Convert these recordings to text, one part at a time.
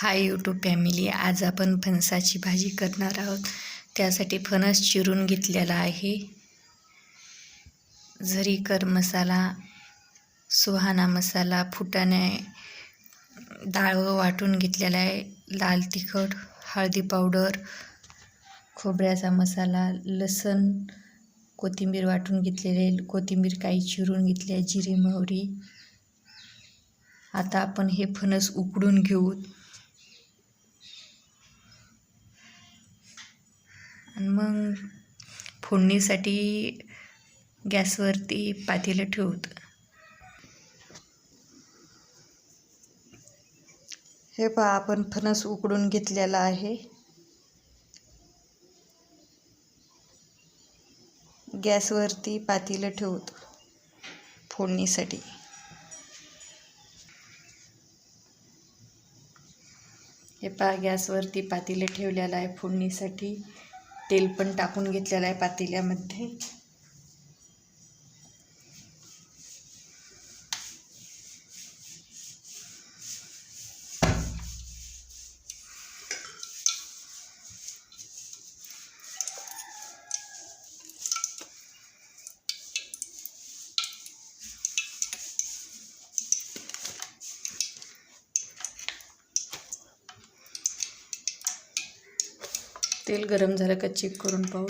Hi YouTube family आज आपण फणसाची भाजी करणार आहोत. त्यासाठी फणस चिरून घेतलेला आहे. झरीकर मसाला सुहाना मसाला फुटाणे डाळ वाटून घेतलेला आहे. लाल तिखट हळदी पावडर खोबऱ्याचा मसाला लसण कोथिंबीर वाटून घेतलेले कोथिंबीर काही चिरून घेतली आहे जिरे मोहरी. आता आपण हे फणस उकडून घेऊ. आणि मग फोडणीसाठी गॅसवरती पातेलं ठेवत. हे पहा आपण फणस उकडून घेतलेला आहे. गॅसवरती पातेलं ठेवतो फोडणीसाठी. हे पहा गॅसवरती पातेलं ठेवलेलं आहे फोडणीसाठी. तेल पण टाकून घेतलेलं आहे पातेल्यामध्ये. तेल गरम झालं का चेक करून पाहू.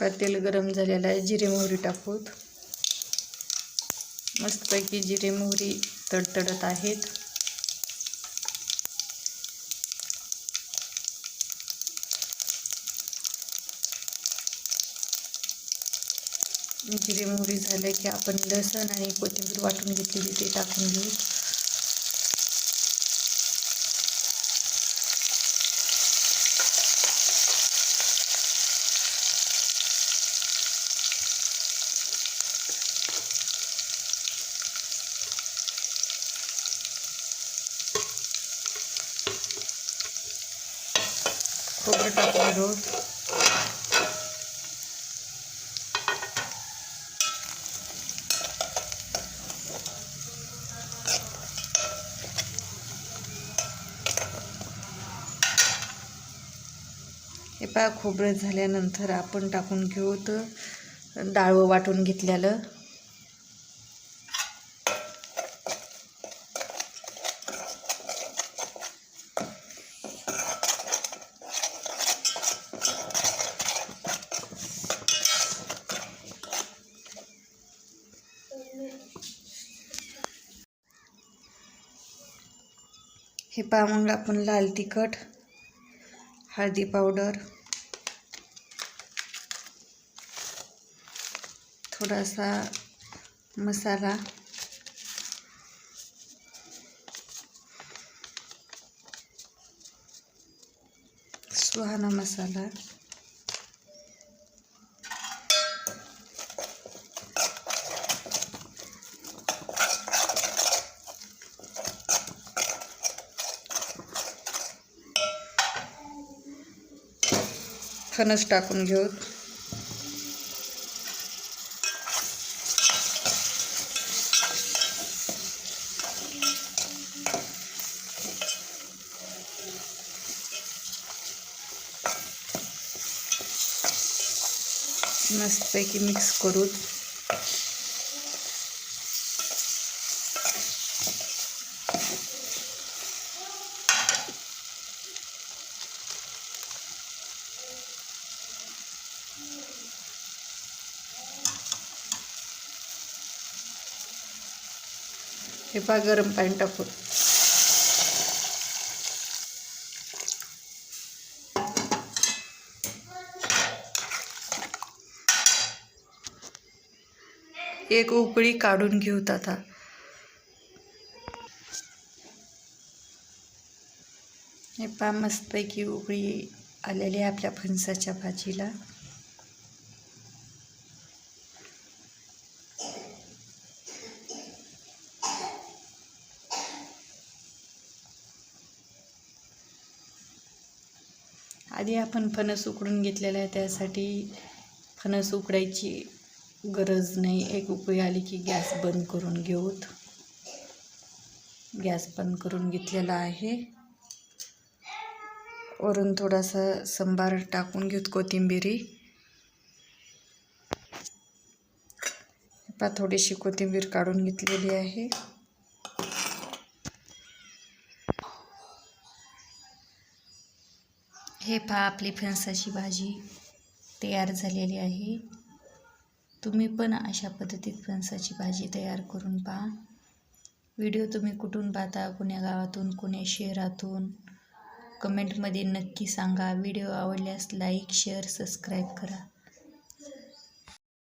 का तेल गरम झालेलं आहे जिरे मोहरी टाकूत. मस्तपैकी जिरे मोहरी तडतडत आहेत. जिरे मोहरी झाले की आपण लसण आणि कोथिंबीर वाटून घेतलेली ते टाकून घेऊ. खोबरं टाकून घेऊ. हे पहा खोबरं झाल्यानंतर आपण टाकून घेऊ तर डाळवं वाटून घेतलेलं. हे पहा मग आपण लाल तिखट हळदी पावडर थोडासा मसाला सुहाना मसाला. फणस टाकून घेऊ. मस्तपैकी मिक्स करू. हे पहा गरम पाणी टाकून. एक उकळी काढून घेऊत आता. हे पहा मस्तपैकी उकळी आलेली आहे आपल्या फणसाच्या भाजीला. आधी आपण फणस उकडून घेतलेला आहे त्यासाठी फणस उकडायची गरज नाही. एक उकळी आली की गॅस बंद करून घेऊत. गॅस बंद करून घेतलेला आहे. वरून थोडासा संभार टाकून घेऊत कोथिंबिरी. पा थोडीशी कोथिंबीर काढून घेतलेली आहे. हे पहा आपली फणसाची भाजी तयार झालेली आहे. तुम्ही पण अशा पद्धतीत फणसाची भाजी तयार करून पहा. व्हिडिओ तुम्ही कुठून पाहता कुण्या गावातून कुण्या शहरातून? कमेंटमध्ये नक्की सांगा. व्हिडिओ आवडल्यास लाईक शेअर सबस्क्राईब करा.